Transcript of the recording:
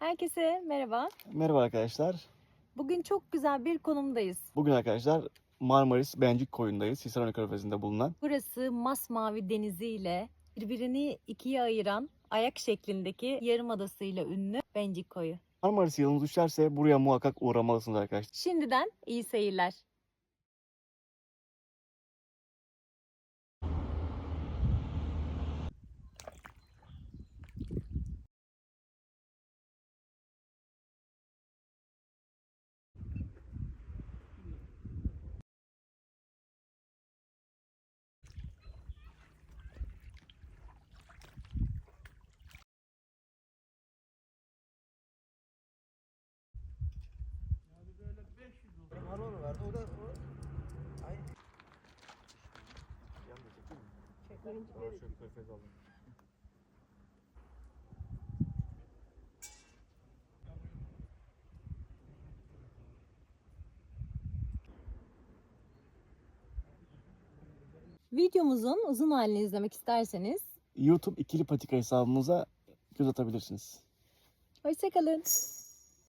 Herkese merhaba. Merhaba arkadaşlar. Bugün çok güzel bir konumdayız. Bugün arkadaşlar Marmaris Bencik Koyu'ndayız. Hisarönü Körfezi'nde bulunan. Burası masmavi deniziyle birbirini ikiye ayıran ayak şeklindeki yarımadasıyla ünlü Bencik Koyu. Marmaris yılınız düşerse buraya muhakkak uğramalısınız arkadaşlar. Şimdiden iyi seyirler. Vardı. O da o aynı. Videomuzun uzun halini izlemek isterseniz YouTube ikili patika hesabımıza göz atabilirsiniz. hoşçakalın.